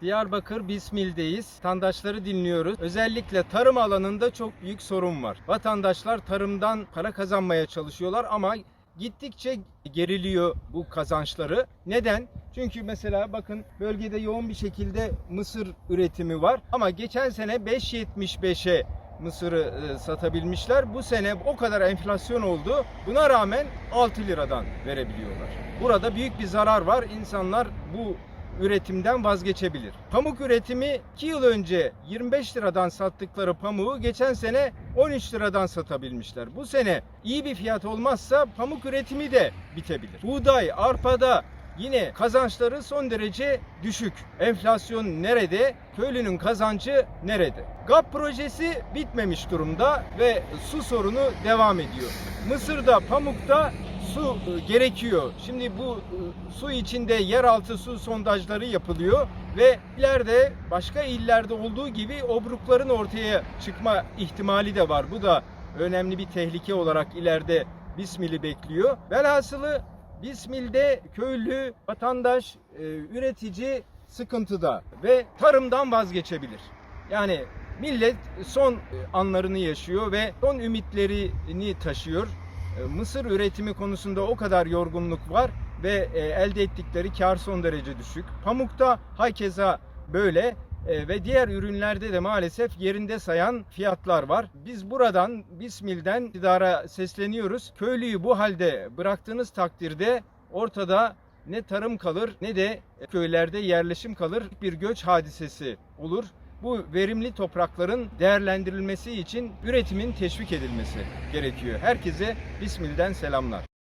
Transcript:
Diyarbakır Bismil'deyiz. Vatandaşları dinliyoruz. Özellikle tarım alanında çok büyük sorun var. Vatandaşlar tarımdan para kazanmaya çalışıyorlar ama gittikçe geriliyor bu kazançları. Neden? Çünkü mesela bakın bölgede yoğun bir şekilde mısır üretimi var ama geçen sene 5.75'e mısırı e, satabilmişler. Bu sene o kadar enflasyon oldu. Buna rağmen 6 liradan verebiliyorlar. Burada büyük bir zarar var. İnsanlar bu üretimden vazgeçebilir. Pamuk üretimi 2 yıl önce 25 liradan sattıkları pamuğu geçen sene 13 liradan satabilmişler. Bu sene iyi bir fiyat olmazsa pamuk üretimi de bitebilir. Buğday, arpada yine kazançları son derece düşük. Enflasyon nerede? Köylünün kazancı nerede? GAP projesi bitmemiş durumda ve su sorunu devam ediyor. Mısır'da, pamukta su e, gerekiyor. Şimdi bu e, su içinde yeraltı su sondajları yapılıyor ve ileride başka illerde olduğu gibi obrukların ortaya çıkma ihtimali de var. Bu da önemli bir tehlike olarak ileride Bismil'i bekliyor. Velhasılı Bismil'de köylü, vatandaş, e, üretici sıkıntıda ve tarımdan vazgeçebilir. Yani millet son anlarını yaşıyor ve son ümitlerini taşıyor. E, Mısır üretimi konusunda o kadar yorgunluk var ve e, elde ettikleri kar son derece düşük. Pamukta hakeza böyle e, ve diğer ürünlerde de maalesef yerinde sayan fiyatlar var. Biz buradan Bismil'den iktidara sesleniyoruz. Köylüyü bu halde bıraktığınız takdirde ortada ne tarım kalır ne de köylerde yerleşim kalır. Bir göç hadisesi olur. Bu verimli toprakların değerlendirilmesi için üretimin teşvik edilmesi gerekiyor. Herkese Bismil'den selamlar.